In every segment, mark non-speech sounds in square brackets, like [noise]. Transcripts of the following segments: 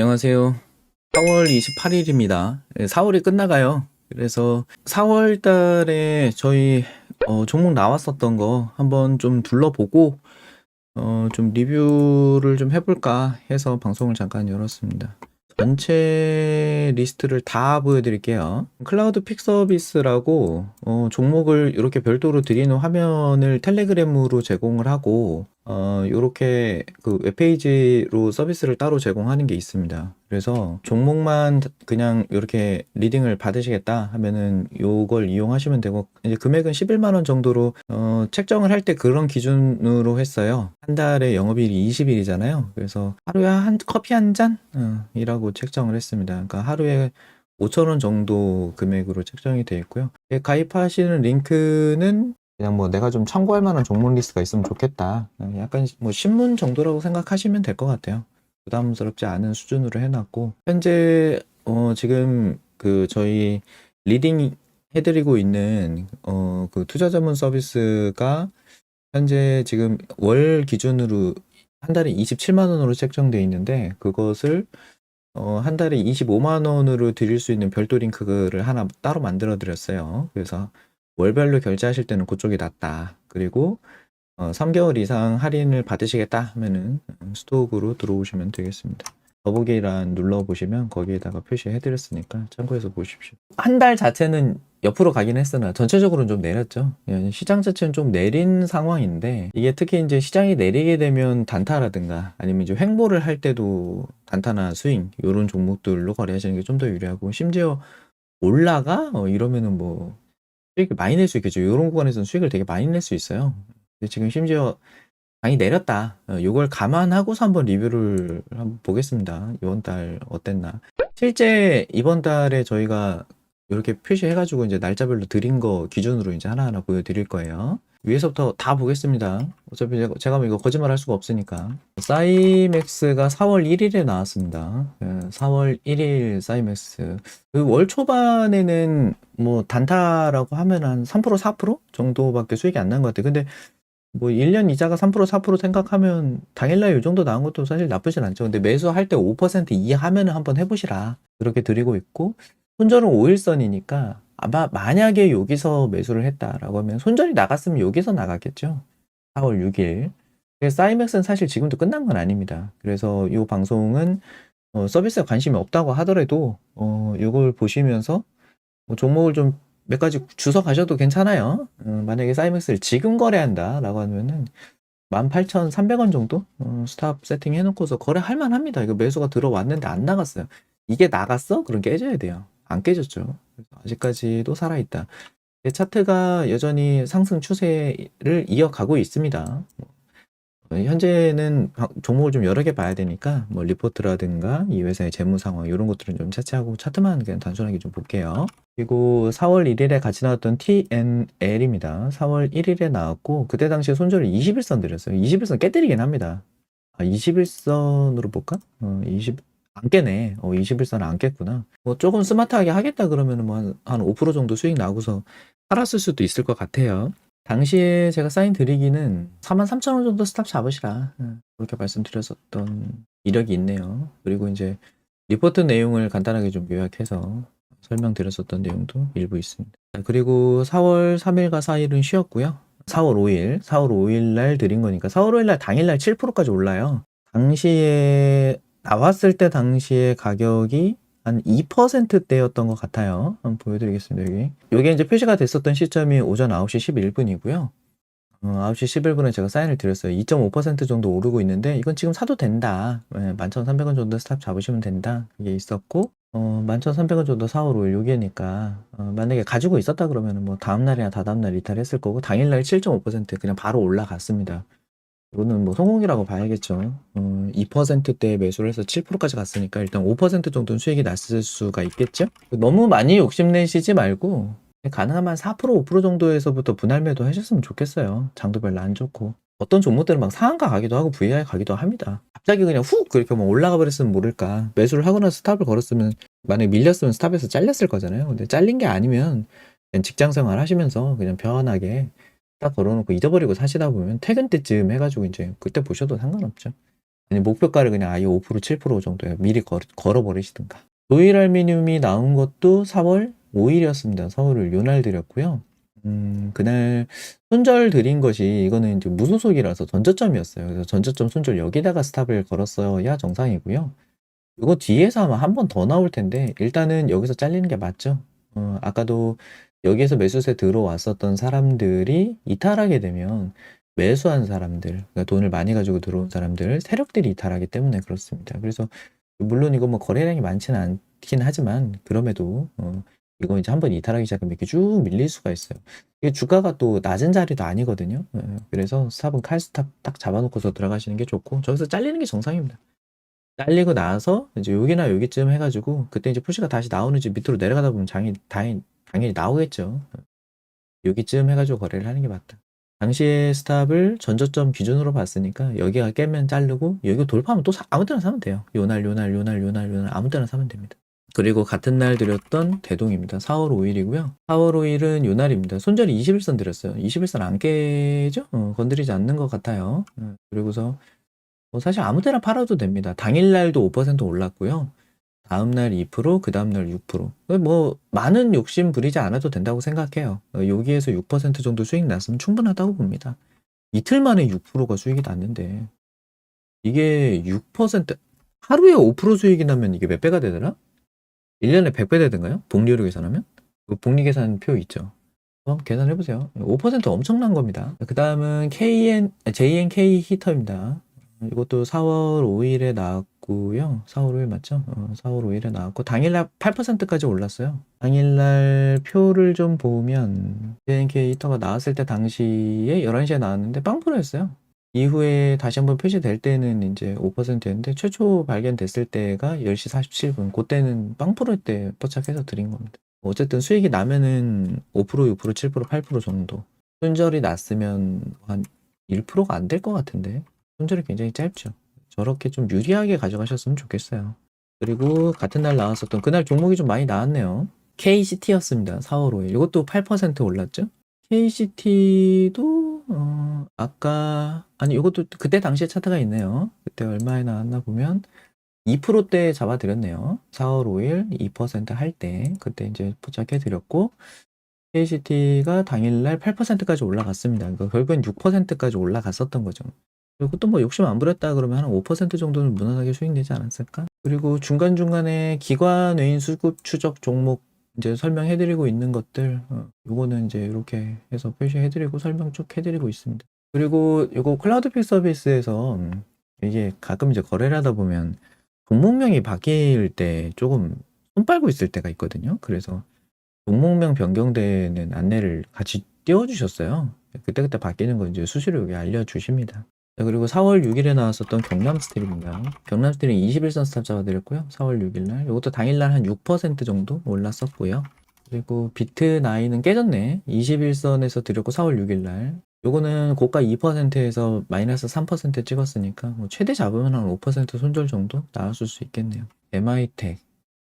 안녕하세요. 4월 28일입니다. 4월이 끝나가요. 그래서 4월 달에 저희 어, 종목 나왔었던 거 한번 좀 둘러보고 어, 좀 리뷰를 좀 해볼까 해서 방송을 잠깐 열었습니다. 전체 리스트를 다 보여드릴게요. 클라우드 픽 서비스라고 어, 종목을 이렇게 별도로 드리는 화면을 텔레그램으로 제공을 하고 어, 요렇게 그 웹페이지로 서비스를 따로 제공하는 게 있습니다. 그래서 종목만 그냥 이렇게 리딩을 받으시겠다 하면은 요걸 이용하시면 되고 이제 금액은 11만 원 정도로 어, 책정을 할 때 그런 기준으로 했어요. 한 달에 영업일이 20일이잖아요. 그래서 하루에 한 커피 한 잔? 어, 이라고 책정을 했습니다. 그러니까 하루에 5천 원 정도 금액으로 책정이 되어 있고요. 예, 가입하시는 링크는 그냥 뭐 내가 좀 참고할 만한 종목 리스트가 있으면 좋겠다. 약간 뭐 신문 정도라고 생각하시면 될 것 같아요. 부담스럽지 않은 수준으로 해놨고 현재 어 지금 그 저희 리딩 해드리고 있는 어 그 투자 전문 서비스가 현재 지금 월 기준으로 한 달에 27만 원으로 책정되어 있는데 그것을 어, 한 달에 25만 원으로 드릴 수 있는 별도 링크를 하나 따로 만들어 드렸어요. 그래서 월별로 결제하실 때는 그쪽이 낫다. 그리고 어, 3개월 이상 할인을 받으시겠다 하면은 스톡으로 들어오시면 되겠습니다. 더보기란 눌러보시면 거기에다가 표시해드렸으니까 참고해서 보십시오. 한 달 자체는 옆으로 가긴 했으나 전체적으로는 좀 내렸죠. 예, 시장 자체는 좀 내린 상황인데 이게 특히 이제 시장이 내리게 되면 단타라든가 아니면 이제 횡보를 할 때도 단타나 스윙 이런 종목들로 거래하시는 게 좀 더 유리하고 심지어 올라가 어, 이러면은 뭐 수익을 많이 낼 수 있겠죠. 이런 구간에서는 수익을 되게 많이 낼 수 있어요. 지금 심지어 많이 내렸다. 어, 요걸 감안하고서 한번 리뷰를 한번 보겠습니다. 이번 달 어땠나. 실제 이번 달에 저희가 이렇게 표시해가지고 이제 날짜별로 드린 거 기준으로 이제 하나하나 보여드릴 거예요. 위에서부터 다 보겠습니다. 어차피 제가, 이거 거짓말 할 수가 없으니까. 사이맥스가 4월 1일에 나왔습니다. 예, 4월 1일 사이맥스. 그 월 초반에는 뭐 단타라고 하면 한 3% 4% 정도밖에 수익이 안 난 것 같아요. 근데 뭐 1년 이자가 3% 4% 생각하면 당일날 이 정도 나온 것도 사실 나쁘진 않죠. 근데 매수할 때 5% 이하면은 한번 해보시라. 그렇게 드리고 있고 손절은 5일선이니까 아마 만약에 여기서 매수를 했다라고 하면 손절이 나갔으면 여기서 나갔겠죠. 4월 6일. 사이맥스는 사실 지금도 끝난 건 아닙니다. 그래서 이 방송은 어, 서비스에 관심이 없다고 하더라도 어, 이걸 보시면서 뭐 종목을 좀 몇 가지 주워 가셔도 괜찮아요. 어, 만약에 사이맥스를 지금 거래한다라고 하면은 18,300원 정도 어, 스탑 세팅 해놓고서 거래할 만합니다. 이거 매수가 들어왔는데 안 나갔어요. 이게 나갔어? 그럼 깨져야 돼요. 안 깨졌죠. 아직까지도 살아있다. 차트가 여전히 상승 추세를 이어가고 있습니다. 어, 현재는 방- 종목을 좀 여러 개 봐야 되니까 뭐 리포트라든가 이 회사의 재무 상황 이런 것들은 좀 차치하고 차트만 그냥 단순하게 좀 볼게요. 그리고 4월 1일에 같이 나왔던 TNL입니다. 4월 1일에 나왔고 그때 당시에 손절을 21선 드렸어요. 21선 깨뜨리긴 합니다. 아, 21선으로 볼까? 어, 20, 안 깨네. 어, 21선 안 깼구나. 뭐 조금 스마트하게 하겠다 그러면은 뭐한 5% 정도 수익 나고서 팔았을 수도 있을 것 같아요. 당시에 제가 사인 드리기는 43,000원 정도 스탑 잡으시라. 응, 그렇게 말씀드렸었던 이력이 있네요. 그리고 이제 리포트 내용을 간단하게 좀 요약해서 설명드렸었던 내용도 일부 있습니다. 자, 그리고 4월 3일과 4일은 쉬었고요. 4월 5일, 4월 5일 날 드린 거니까 4월 5일 날 당일 날 7%까지 올라요. 당시에 나왔을 때 당시에 가격이 한 2%대였던 것 같아요. 한번 보여드리겠습니다. 여기. 이게 이제 표시가 됐었던 시점이 오전 9시 11분이고요. 어, 9시 11분에 제가 사인을 드렸어요. 2.5% 정도 오르고 있는데 이건 지금 사도 된다. 네, 11,300원 정도 스탑 잡으시면 된다. 이게 있었고 어, 11,300원 정도 4월 5일 요기니까 어, 만약에 가지고 있었다 그러면 뭐 다음날이나 다다음날 이탈했을 거고 당일날 7.5% 그냥 바로 올라갔습니다. 이거는 뭐 성공이라고 봐야겠죠. 어, 2%대 매수를 해서 7%까지 갔으니까 일단 5% 정도는 수익이 났을 수가 있겠죠. 너무 많이 욕심내시지 말고 가능하면 4% 5% 정도에서부터 분할 매도 하셨으면 좋겠어요. 장도 별로 안 좋고. 어떤 종목들은 막 상한가 가기도 하고 VI 가기도 합니다. 갑자기 그냥 훅 그렇게 뭐 올라가 버렸으면 모를까. 매수를 하고 나서 스탑을 걸었으면 만약에 밀렸으면 스탑에서 잘렸을 거잖아요. 근데 잘린 게 아니면 직장 생활 하시면서 그냥 편하게 딱 걸어놓고 잊어버리고 사시다 보면 퇴근 때쯤 해가지고 이제 그때 보셔도 상관없죠. 아니 목표가를 그냥 아예 5% 7% 정도에 미리 걸, 걸어버리시든가. 도일알미늄이 나온 것도 4월 5일이었습니다. 서울을 요날 드렸고요. 음, 그날 손절 드린 것이 이거는 이제 무소속이라서 전저점이었어요. 그래서 전저점 손절 여기다가 스탑을 걸었어야 정상이고요. 이거 뒤에서 아마 한 번 더 나올 텐데 일단은 여기서 잘리는 게 맞죠. 어, 아까도 여기에서 매수세 들어왔었던 사람들이 이탈하게 되면 매수한 사람들, 그러니까 돈을 많이 가지고 들어온 사람들, 세력들이 이탈하기 때문에 그렇습니다. 그래서 물론 이거 뭐 거래량이 많지는 않긴 하지만 그럼에도 어, 이거 이제 한번 이탈하기 시작하면 이렇게 쭉 밀릴 수가 있어요. 이게 주가가 또 낮은 자리도 아니거든요. 어, 그래서 스탑은 칼스탑 딱 잡아놓고서 들어가시는 게 좋고 저기서 잘리는 게 정상입니다. 잘리고 나서 이제 여기나 여기쯤 해가지고 그때 이제 푸시가 다시 나오는지 밑으로 내려가다 보면 장이 당연히, 당연히 나오겠죠. 여기쯤 해가지고 거래를 하는 게 맞다. 당시에 스탑을 전저점 기준으로 봤으니까 여기가 깨면 자르고 여기 돌파하면 또 사- 아무 때나 사면 돼요. 요날 요날 요날 요날 요날 아무 때나 사면 됩니다. 그리고 같은 날 드렸던 대동입니다. 4월 5일이고요. 4월 5일은 요날입니다. 손절이 21선 드렸어요. 21선 안 깨죠? 어, 건드리지 않는 것 같아요. 어, 그리고서 뭐 사실 아무 때나 팔아도 됩니다. 당일날도 5% 올랐고요. 다음날 2%, 그 다음날 6%. 뭐 많은 욕심 부리지 않아도 된다고 생각해요. 어, 여기에서 6% 정도 수익 났으면 충분하다고 봅니다. 이틀 만에 6%가 수익이 났는데 이게 6% 하루에 5% 수익이 나면 이게 몇 배가 되더라? 1년에 100배 되던가요? 복리로 계산하면? 그 복리 계산표 있죠. 한번 계산해 보세요. 5% 엄청난 겁니다. 그 다음은 KN, JNK 히터입니다. 이것도 4월 5일에 나왔고 요. 4월 5일 맞죠? 어, 4월 5일에 나왔고 당일날 8%까지 올랐어요. 당일날 표를 좀 보면 JNK 히터가 나왔을 때 당시에 11시에 나왔는데 빵프로였어요. 이후에 다시 한번 표시될 때는 이제 5%였는데 최초 발견됐을 때가 10시 47분. 그때는 빵프로 때 포착해서 드린 겁니다. 어쨌든 수익이 나면은 5%, 6%, 7%, 8% 정도. 손절이 났으면 한 1%가 안 될 것 같은데. 손절이 굉장히 짧죠. 저렇게 좀 유리하게 가져가셨으면 좋겠어요. 그리고 같은 날 나왔었던 그날 종목이 좀 많이 나왔네요. KCT였습니다. 4월 5일. 이것도 8% 올랐죠? KCT도 어, 아까 아니 이것도 그때 당시에 차트가 있네요. 그때 얼마에 나왔나 보면 2%대 잡아드렸네요. 4월 5일 2%할 때 그때 이제 포착해 드렸고 KCT가 당일날 8%까지 올라갔습니다. 그러니까 결국엔 6%까지 올라갔었던 거죠. 또 뭐 욕심 안 부렸다 그러면 한 5% 정도는 무난하게 수익내지 않았을까? 그리고 중간중간에 기관 외인 수급 추적 종목 이제 설명해드리고 있는 것들, 어, 요거는 이제 이렇게 해서 표시해드리고 설명 쭉 해드리고 있습니다. 그리고 요거 클라우드픽 서비스에서 음, 이게 가끔 이제 거래를 하다 보면 종목명이 바뀔 때 조금 손 빨고 있을 때가 있거든요. 그래서 종목명 변경되는 안내를 같이 띄워주셨어요. 그때그때 바뀌는 거 이제 수시로 여기 알려주십니다. 자, 그리고 4월 6일에 나왔었던 경남 스틸입니다. 경남 스틸은 21선 스탑 잡아드렸고요. 4월 6일날. 이것도 당일날 한 6% 정도 올랐었고요. 그리고 비트9은 깨졌네. 21선에서 드렸고 4월 6일날. 요거는 고가 2%에서 마이너스 3% 찍었으니까 뭐 최대 잡으면 한 5% 손절 정도 나왔을 수 있겠네요. MI텍.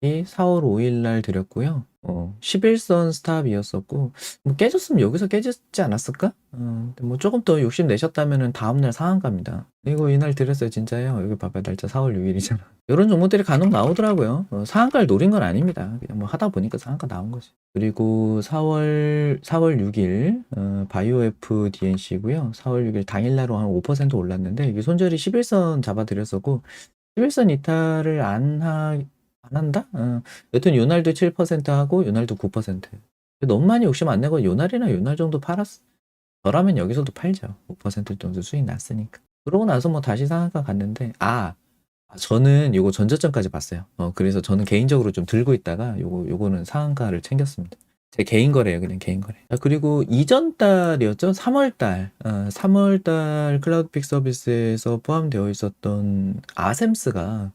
이 4월 5일 날 드렸고요. 어, 11선 스탑이었었고, 뭐 깨졌으면 여기서 깨졌지 않았을까? 어, 뭐 조금 더 욕심 내셨다면은 다음날 상한가입니다. 이거 이날 드렸어요, 진짜요. 여기 봐봐요. 날짜 4월 6일이잖아. 이런 [laughs] 종목들이 간혹 나오더라고요. 어, 상한가를 노린 건 아닙니다. 그냥 뭐 하다 보니까 상한가 나온 거지. 그리고 4월, 4월 6일, 어, 바이오F DNC고요. 4월 6일 당일날로 한 5% 올랐는데, 이게 손절이 11선 잡아드렸었고, 11선 이탈을 안 하, 안 한다? 어, 여튼 요날도 7% 하고 요날도 9%. 너무 많이 욕심 안 내고 요날이나 요날 정도 팔았어. 저라면 여기서도 팔죠. 5% 정도 수익 났으니까. 그러고 나서 뭐 다시 상한가 갔는데 아 저는 요거 전저점까지 봤어요. 어 그래서 저는 개인적으로 좀 들고 있다가 요거 요거는 상한가를 챙겼습니다. 제 개인 거래예요, 그냥 개인 거래. 아, 그리고 이전 달이었죠, 3월 달, 어, 3월 달 클라우드픽 서비스에서 포함되어 있었던 아셈스가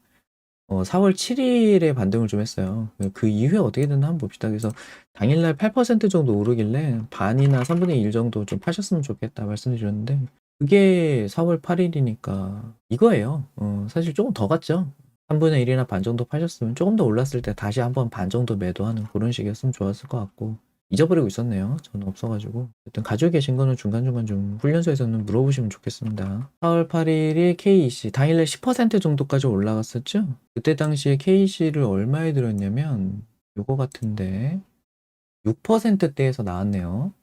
어, 4월 7일에 반등을 좀 했어요. 그 이후에 어떻게 됐나 한번 봅시다. 그래서 당일날 8% 정도 오르길래 반이나 3분의 1 정도 좀 파셨으면 좋겠다 말씀드렸는데 그게 4월 8일이니까 이거예요. 어, 사실 조금 더 갔죠. 3분의 1이나 반 정도 파셨으면 조금 더 올랐을 때 다시 한번 반 정도 매도하는 그런 식이었으면 좋았을 것 같고 잊어버리고 있었네요. 저는 없어가지고. 어쨌든 가지고 계신 거는 중간중간 좀 훈련소에서는 물어보시면 좋겠습니다. 4월 8일이 KEC, 당일날 10% 정도까지 올라갔었죠? 그때 당시에 KEC를 얼마에 들었냐면, 요거 같은데, 6%대에서 나왔네요.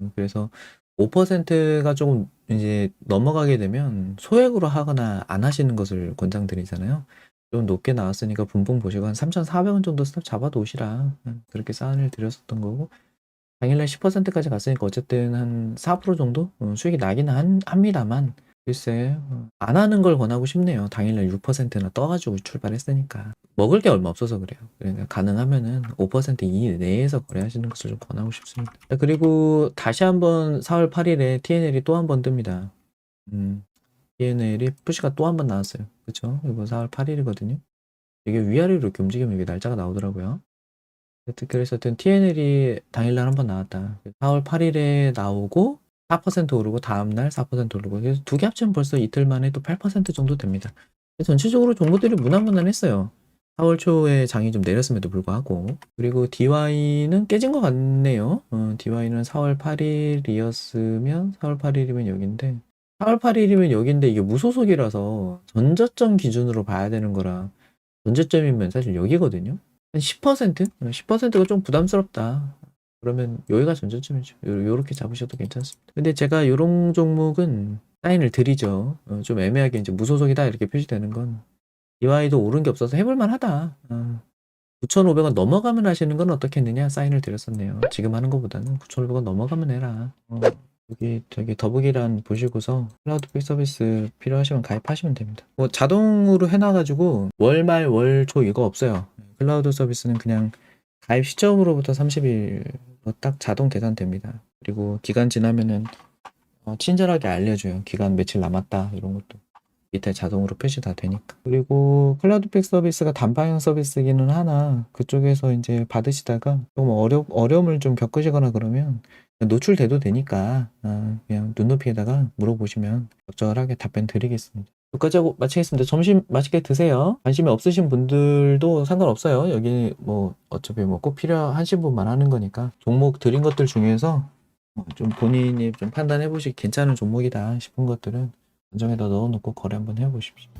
음, 그래서 5%가 조금 이제 넘어가게 되면 소액으로 하거나 안 하시는 것을 권장드리잖아요. 좀 높게 나왔으니까 분봉 보시고 한 3,400원 정도 스탑 잡아놓으시라. 음, 그렇게 사안을 드렸었던 거고. 당일날 10%까지 갔으니까 어쨌든 한 4% 정도 어, 수익이 나긴 한, 합니다만 글쎄 어, 안 하는 걸 권하고 싶네요. 당일날 6%나 떠가지고 출발했으니까 먹을 게 얼마 없어서 그래요. 그러니까 가능하면은 5% 이 내에서 거래하시는 것을 좀 권하고 싶습니다. 그리고 다시 한번 4월 8일에 TNL이 또 한 번 뜹니다. 음, TNL이 푸시가 또 한 번 나왔어요. 그쵸? 이거 4월 8일이거든요. 이게 위아래로 이렇게 움직이면 이게 날짜가 나오더라고요. 그래서 TNL이 당일날 한 번 나왔다. 4월 8일에 나오고 4% 오르고 다음날 4% 오르고 그래서 두 개 합치면 벌써 이틀 만에 또 8% 정도 됩니다. 전체적으로 종목들이 무난무난했어요. 4월 초에 장이 좀 내렸음에도 불구하고 그리고 DY는 깨진 것 같네요. 어, DY는 4월 8일이었으면 4월 8일이면 여긴데 4월 8일이면 여긴데 이게 무소속이라서 전저점 기준으로 봐야 되는 거라 전저점이면 사실 여기거든요. 한 10%? 10%가 좀 부담스럽다. 그러면 여기가 전저점이죠. 요- 요렇게 잡으셔도 괜찮습니다. 근데 제가 요런 종목은 사인을 드리죠. 어, 좀 애매하게 이제 무소속이다 이렇게 표시되는 건 DY도 오른 게 없어서 해볼만 하다. 어, 9,500원 넘어가면 하시는 건 어떻겠느냐 사인을 드렸었네요. 지금 하는 것보다는 9,500원 넘어가면 해라. 어, 여기 저기 더보기란 보시고서 클라우드 픽 서비스 필요하시면 가입하시면 됩니다. 뭐 자동으로 해놔가지고 월말 월초 이거 없어요. 클라우드 서비스는 그냥 가입 시점으로부터 30일 딱 자동 계산됩니다. 그리고 기간 지나면은 어, 친절하게 알려줘요. 기간 며칠 남았다 이런 것도 밑에 자동으로 표시 다 되니까. 그리고 클라우드 픽 서비스가 단방향 서비스기는 하나 그쪽에서 이제 받으시다가 좀 어려 어려움을 좀 겪으시거나 그러면 노출돼도 되니까 아, 그냥 눈높이에다가 물어보시면 적절하게 답변 드리겠습니다. 여기까지 하고 마치겠습니다. 점심 맛있게 드세요. 관심이 없으신 분들도 상관없어요. 여기 뭐 어차피 뭐 꼭 필요하신 분만 하는 거니까 종목 드린 것들 중에서 어, 좀 본인이 좀 판단해 보시 괜찮은 종목이다 싶은 것들은 안정에다 넣어놓고 거래 한번 해보십시오.